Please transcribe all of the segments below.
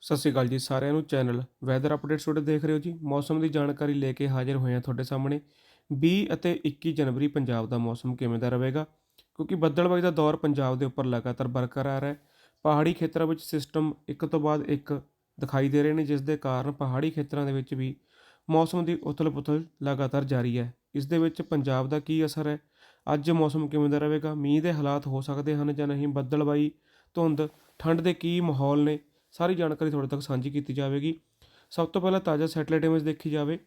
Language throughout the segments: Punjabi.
ਸਤਿ ਸ਼੍ਰੀ ਅਕਾਲ ਜੀ ਸਾਰਿਆਂ ਨੂੰ ਚੈਨਲ ਵੈਦਰ ਅਪਡੇਟਸ ਤੁਹਾਡੇ ਦੇਖ ਰਹੇ ਹੋ ਜੀ। ਮੌਸਮ ਦੀ ਜਾਣਕਾਰੀ ਲੈ ਕੇ ਹਾਜ਼ਰ ਹੋਏ ਹਾਂ ਤੁਹਾਡੇ ਸਾਹਮਣੇ। 20 ਅਤੇ 21 ਜਨਵਰੀ ਪੰਜਾਬ ਦਾ ਮੌਸਮ ਕਿਵੇਂ ਦਾ ਰਹੇਗਾ? ਕਿਉਂਕਿ ਬੱਦਲਬਾਈ ਦਾ ਦੌਰ ਪੰਜਾਬ ਦੇ ਉੱਪਰ ਲਗਾਤਾਰ ਬਰਕਰਾਰ ਹੈ। ਪਹਾੜੀ ਖੇਤਰਾਂ ਵਿੱਚ ਸਿਸਟਮ ਇੱਕ ਤੋਂ ਬਾਅਦ ਇੱਕ ਦਿਖਾਈ ਦੇ ਰਹੇ ਨੇ, ਜਿਸ ਦੇ ਕਾਰਨ ਪਹਾੜੀ ਖੇਤਰਾਂ ਦੇ ਵਿੱਚ ਵੀ ਮੌਸਮ ਦੀ ਉਥਲ-ਪੁਥਲ ਲਗਾਤਾਰ ਜਾਰੀ ਹੈ। ਇਸ ਦੇ ਵਿੱਚ ਪੰਜਾਬ ਦਾ ਕੀ ਅਸਰ ਹੈ? ਅੱਜ ਮੌਸਮ ਕਿਵੇਂ ਦਾ ਰਹੇਗਾ? ਮੀਂਹ ਦੇ ਹਾਲਾਤ ਹੋ ਸਕਦੇ ਹਨ ਜਾਂ ਨਹੀਂ? ਬੱਦਲਬਾਈ ਧੁੰਦ, ਠੰਡ ਦੇ ਕੀ ਮਾਹੌਲ ਨੇ? ਸਾਰੀ ਜਾਣਕਾਰੀ ਤੁਹਾਡੇ ਤੱਕ ਸਾਂਝੀ ਕੀਤੀ ਜਾਵੇਗੀ। ਸਭ ਤੋਂ ਪਹਿਲਾਂ ਤਾਜ਼ਾ ਸੈਟਲਾਈਟ ਇਮੇਜ ਦੇਖੀ ਜਾਵੇ,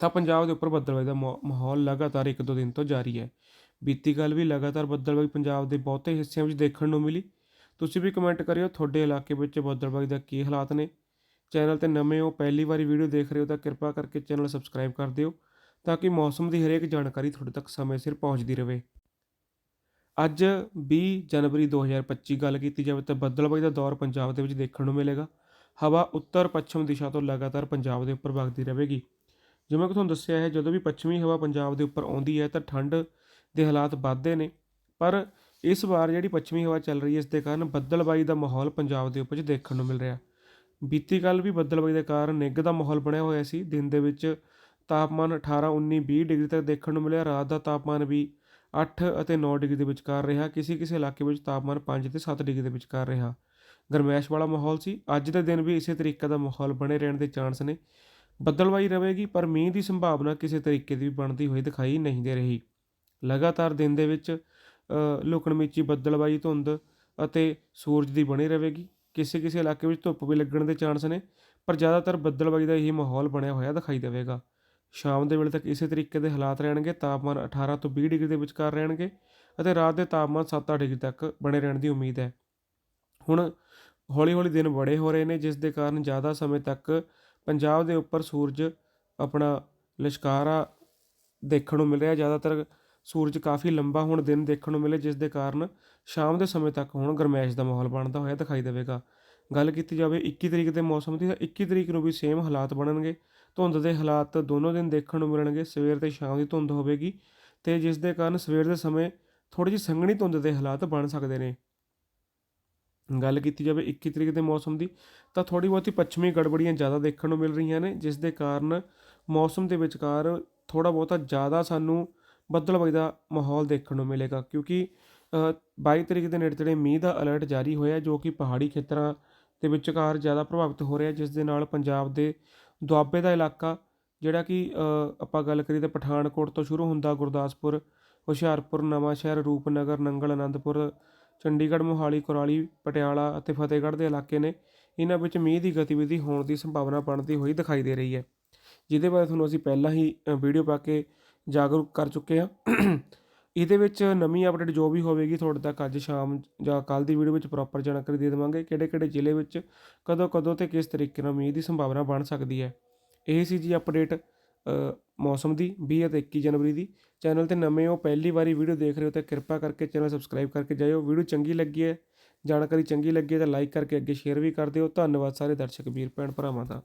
ਤਾਂ ਪੰਜਾਬ ਦੇ ਉੱਪਰ ਬੱਦਲਬਾਈ ਦਾ ਮੌ- ਮਾਹੌਲ ਲਗਾਤਾਰ ਇੱਕ ਦੋ ਦਿਨ ਤੋਂ ਜਾਰੀ ਹੈ। ਬੀਤੀ ਕੱਲ ਵੀ ਲਗਾਤਾਰ ਬੱਦਲਬਾਈ ਪੰਜਾਬ ਦੇ ਬਹੁਤੇ ਹਿੱਸਿਆਂ ਵਿੱਚ ਦੇਖਣ ਨੂੰ ਮਿਲੀ। ਤੁਸੀਂ ਵੀ ਕਮੈਂਟ ਕਰਿਓ, ਤੁਹਾਡੇ ਇਲਾਕੇ ਵਿੱਚ ਬੱਦਲਬਾਈ ਦਾ ਕੀ ਹਾਲਾਤ ਨੇ? ਚੈਨਲ ਤੇ ਨਵੇਂ ਹੋ, ਪਹਿਲੀ ਵਾਰੀ ਵੀਡੀਓ ਦੇਖ ਰਹੇ ਹੋ ਤਾਂ ਕਿਰਪਾ ਕਰਕੇ ਚੈਨਲ ਸਬਸਕ੍ਰਾਈਬ ਕਰ ਦਿਓ, ਤਾਂ ਕਿ ਮੌਸਮ ਦੀ ਹਰੇਕ ਜਾਣਕਾਰੀ ਤੁਹਾਡੇ ਤੱਕ ਸਮੇਂ ਸਿਰ ਪਹੁੰਚਦੀ ਰਹੇ। ਅੱਜ 20 ਜਨਵਰੀ 2025 ਗੱਲ ਕੀਤੀ ਜਾਵੇ ਤਾਂ ਬੱਦਲਬਾਈ ਦਾ ਦੌਰ ਪੰਜਾਬ ਦੇ ਵਿੱਚ ਦੇਖਣ ਨੂੰ ਮਿਲੇਗਾ। ਹਵਾ ਉੱਤਰ ਪੱਛਮ ਦਿਸ਼ਾ ਤੋਂ ਲਗਾਤਾਰ ਪੰਜਾਬ ਦੇ ਉੱਪਰ ਵਗਦੀ ਰਹੇਗੀ। ਜਿਵੇਂ ਕਿ ਤੁਹਾਨੂੰ ਦੱਸਿਆ ਹੈ, ਜਦੋਂ ਵੀ ਪੱਛਮੀ ਹਵਾ ਪੰਜਾਬ ਦੇ ਉੱਪਰ ਆਉਂਦੀ ਹੈ ਤਾਂ ਠੰਡ ਦੇ ਹਾਲਾਤ ਵੱਧਦੇ ਨੇ। ਪਰ ਇਸ ਵਾਰ ਜਿਹੜੀ ਪੱਛਮੀ ਹਵਾ ਚੱਲ ਰਹੀ ਹੈ, ਇਸ ਦੇ ਕਾਰਨ ਬੱਦਲਬਾਈ ਦਾ ਮਾਹੌਲ ਪੰਜਾਬ ਦੇ ਉੱਪਰ 'ਚ ਦੇਖਣ ਨੂੰ ਮਿਲ ਰਿਹਾ। ਬੀਤੀ ਕੱਲ ਵੀ ਬੱਦਲਬਾਈ ਦੇ ਕਾਰਨ ਨਿੱਘ ਦਾ ਮਾਹੌਲ ਬਣਿਆ ਹੋਇਆ ਸੀ। ਦਿਨ ਦੇ ਵਿੱਚ ਤਾਪਮਾਨ 18 19 20 ਡਿਗਰੀ ਤੱਕ ਦੇਖਣ ਨੂੰ ਮਿਲਿਆ। ਰਾਤ ਦਾ ਤਾਪਮਾਨ ਵੀ 8 ਅਤੇ 9 ਡਿਗਰੀ ਦੇ ਵਿਚਕਾਰ ਰਿਹਾ ਕਿਸੇ ਕਿਸੇ ਇਲਾਕੇ ਵਿੱਚ ਤਾਪਮਾਨ 5 ਤੇ 7 ਡਿਗਰੀ ਦੇ ਵਿਚਕਾਰ ਰਿਹਾ। ਗਰਮੈਸ਼ ਵਾਲਾ ਮਾਹੌਲ ਸੀ। ਅੱਜ ਦੇ ਦਿਨ ਵੀ ਇਸੇ ਤਰੀਕੇ ਦਾ ਮਾਹੌਲ ਬਣੇ ਰਹਿਣ ਦੇ ਚਾਂਸ ਨੇ। ਬੱਦਲਵਾਈ ਰਹੇਗੀ ਪਰ ਮੀਂਹ ਦੀ ਸੰਭਾਵਨਾ ਕਿਸੇ ਤਰੀਕੇ ਦੀ ਵੀ ਬਣਦੀ ਹੋਈ ਦਿਖਾਈ ਨਹੀਂ ਦੇ ਰਹੀ। ਲਗਾਤਾਰ ਦਿਨ ਦੇ ਵਿੱਚ ਅ, ਲੁਕਣ ਮੀਚੀ ਬੱਦਲਬਾਈ ਧੁੰਦ ਅਤੇ ਸੂਰਜ ਦੀ ਬਣੀ ਰਹੇਗੀ ਕਿਸੇ ਕਿਸੇ ਇਲਾਕੇ ਵਿੱਚ ਧੁੱਪ ਵੀ ਲੱਗਣ ਦੇ ਚਾਂਸ ਨੇ ਪਰ ਜ਼ਿਆਦਾਤਰ ਬੱਦਲਬਾਈ ਦਾ ਹੀ ਮਾਹੌਲ ਬਣਿਆ ਹੋਇਆ ਦਿਖਾਈ ਦੇਵੇਗਾ। ਸ਼ਾਮ ਦੇ ਵੇਲੇ ਤੱਕ ਇਸੇ ਤਰੀਕੇ ਦੇ ਹਾਲਾਤ ਰਹਿਣਗੇ, ਤਾਪਮਾਨ 18 ਤੋਂ 20 ਡਿਗਰੀ ਦੇ ਵਿਚਕਾਰ ਰਹਿਣਗੇ ਅਤੇ ਰਾਤ ਦੇ ਤਾਪਮਾਨ 7-8 ਡਿਗਰੀ ਤੱਕ ਬਣੇ ਰਹਿਣ ਦੀ ਉਮੀਦ ਹੈ। ਹੁਣ ਹੌਲੀ-ਹੌਲੀ ਦਿਨ ਬੜੇ ਹੋ ਰਹੇ ਨੇ, ਜਿਸ ਦੇ ਕਾਰਨ ਜ਼ਿਆਦਾ ਸਮੇਂ ਤੱਕ ਪੰਜਾਬ ਦੇ ਉੱਪਰ ਸੂਰਜ ਆਪਣਾ ਲਿਸ਼ਕਾਰਾ ਦੇਖਣ ਨੂੰ ਮਿਲ ਰਿਹਾ। ਜ਼ਿਆਦਾਤਰ ਸੂਰਜ ਕਾਫੀ ਲੰਬਾ ਹੁਣ ਦਿਨ ਦੇਖਣ ਨੂੰ ਮਿਲੇ, ਜਿਸ ਦੇ ਕਾਰਨ ਸ਼ਾਮ ਦੇ ਸਮੇਂ ਤੱਕ ਹੁਣ ਗਰਮੈਸ਼ ਦਾ ਮਾਹੌਲ ਬਣਦਾ ਹੋਇਆ ਦਿਖਾਈ ਦੇਵੇਗਾ। ਗੱਲ ਕੀਤੀ ਜਾਵੇ 21 ਤਰੀਕ ਦੇ ਮੌਸਮ ਦੀ, ਤਾਂ 21 ਤਰੀਕ ਨੂੰ ਵੀ ਸੇਮ ਹਾਲਾਤ ਬਣਨਗੇ। ਧੁੰਦ ਦੇ ਹਾਲਾਤ ਦੋਨੋਂ ਦਿਨ ਦੇਖਣ ਨੂੰ ਮਿਲਣਗੇ। ਸਵੇਰ ਤੇ ਸ਼ਾਮ ਦੀ ਧੁੰਦ ਹੋਵੇਗੀ ਤੇ ਜਿਸ ਦੇ ਕਾਰਨ ਸਵੇਰ ਦੇ ਸਮੇਂ ਥੋੜੀ ਜਿਹੀ ਸੰਘਣੀ ਧੁੰਦ ਦੇ ਹਾਲਾਤ ਬਣ ਸਕਦੇ ਨੇ। ਗੱਲ ਕੀਤੀ ਜਾਵੇ 21 ਤਰੀਕ ਦੇ ਮੌਸਮ ਦੀ ਤਾਂ ਥੋੜੀ ਬਹੁਤੀ ਪੱਛਮੀ ਗੜਬੜੀਆਂ ਜ਼ਿਆਦਾ ਦੇਖਣ ਨੂੰ ਮਿਲ ਰਹੀਆਂ ਨੇ ਜਿਸ ਦੇ ਕਾਰਨ ਮੌਸਮ ਦੇ ਵਿਚਕਾਰ ਥੋੜਾ ਬਹੁਤਾ ਜ਼ਿਆਦਾ ਸਾਨੂੰ ਬੱਦਲਬਾਈ ਦਾ ਮਾਹੌਲ ਦੇਖਣ ਨੂੰ ਮਿਲੇਗਾ। ਕਿਉਂਕਿ ਅ, 22 ਤਰੀਕ ਦੇ ਨੇੜੇ ਤੇੜੇ ਮੀਂਹ ਦਾ ਅਲਰਟ ਜਾਰੀ ਹੋਇਆ ਜੋ ਕਿ ਪਹਾੜੀ ਖੇਤਰਾਂ ਦੇ ਵਿਚਕਾਰ ਜ਼ਿਆਦਾ ਪ੍ਰਭਾਵਿਤ ਹੋ ਰਿਹਾ ਜਿਸ ਦੇ ਨਾਲ ਪੰਜਾਬ ਦੇ ਦੁਆਬੇ ਦਾ ਇਲਾਕਾ, ਜਿਹੜਾ ਕਿ ਆਪਾਂ ਗੱਲ ਕਰੀਏ ਤਾਂ ਪਠਾਨਕੋਟ ਤੋਂ ਸ਼ੁਰੂ ਹੁੰਦਾ ਗੁਰਦਾਸਪੁਰ, ਹੁਸ਼ਿਆਰਪੁਰ ਨਵਾਂਸ਼ਹਿਰ ਰੂਪਨਗਰ, ਨੰਗਲ, ਅਨੰਦਪੁਰ, ਚੰਡੀਗੜ੍ਹ, ਮੋਹਾਲੀ, ਕੁਰਾਲੀ, ਪਟਿਆਲਾ ਅਤੇ ਫਤਿਹਗੜ੍ਹ ਦੇ ਇਲਾਕੇ ਨੇ ਇਹਨਾਂ ਵਿੱਚ ਮੀਂਹ ਦੀ ਗਤੀਵਿਧੀ ਹੋਣ ਦੀ ਸੰਭਾਵਨਾ ਬਣਦੀ ਹੋਈ ਦਿਖਾਈ ਦੇ ਰਹੀ ਹੈ। ਜਿਹਦੇ ਬਾਰੇ ਤੁਹਾਨੂੰ ਅਸੀਂ ਪਹਿਲਾਂ ਹੀ ਵੀਡੀਓ ਪਾ ਕੇ ਜਾਗਰੂਕ ਕਰ ਚੁੱਕੇ ਹਾਂ। ਇਹਦੇ ਵਿੱਚ ਨਵੀਂ ਅਪਡੇਟ ਜੋ ਵੀ ਹੋਵੇਗੀ ਤੁਹਾਡੇ ਤੱਕ ਅੱਜ ਸ਼ਾਮ ਜਾਂ ਕੱਲ ਦੀ ਵੀਡੀਓ ਵਿੱਚ ਪ੍ਰੋਪਰ ਜਾਣਕਾਰੀ ਦੇ ਦੇਵਾਂਗੇ ਕਿਹੜੇ ਕਿਹੜੇ ਜ਼ਿਲ੍ਹੇ ਵਿੱਚ ਕਦੋਂ ਕਦੋਂ ਤੇ ਕਿਸ ਤਰੀਕੇ ਨਾਲ ਮੀਂਹ ਦੀ ਸੰਭਾਵਨਾ ਬਣ ਸਕਦੀ ਹੈ। ਇਹ ਸੀ ਜੀ ਅਪਡੇਟ ਮੌਸਮ ਦੀ 20 ਅਤੇ 21 ਜਨਵਰੀ ਦੀ। ਚੈਨਲ ਤੇ ਨਵੇਂ ਹੋ, ਪਹਿਲੀ ਵਾਰੀ ਵੀਡੀਓ ਦੇਖ ਰਹੇ ਹੋ ਤਾਂ ਕਿਰਪਾ ਕਰਕੇ ਚੈਨਲ ਸਬਸਕ੍ਰਾਈਬ ਕਰਕੇ ਜਾਇਓ। ਵੀਡੀਓ ਚੰਗੀ ਲੱਗੀ ਹੈ, ਜਾਣਕਾਰੀ ਚੰਗੀ ਲੱਗੀ ਹੈ ਤਾਂ ਲਾਈਕ ਕਰਕੇ ਅੱਗੇ ਸ਼ੇਅਰ ਵੀ ਕਰ ਦਿਓ। ਧੰਨਵਾਦ ਸਾਰੇ ਦਰਸ਼ਕ, ਵੀਰ, ਭੈਣ, ਭਰਾਵਾਂ ਦਾ।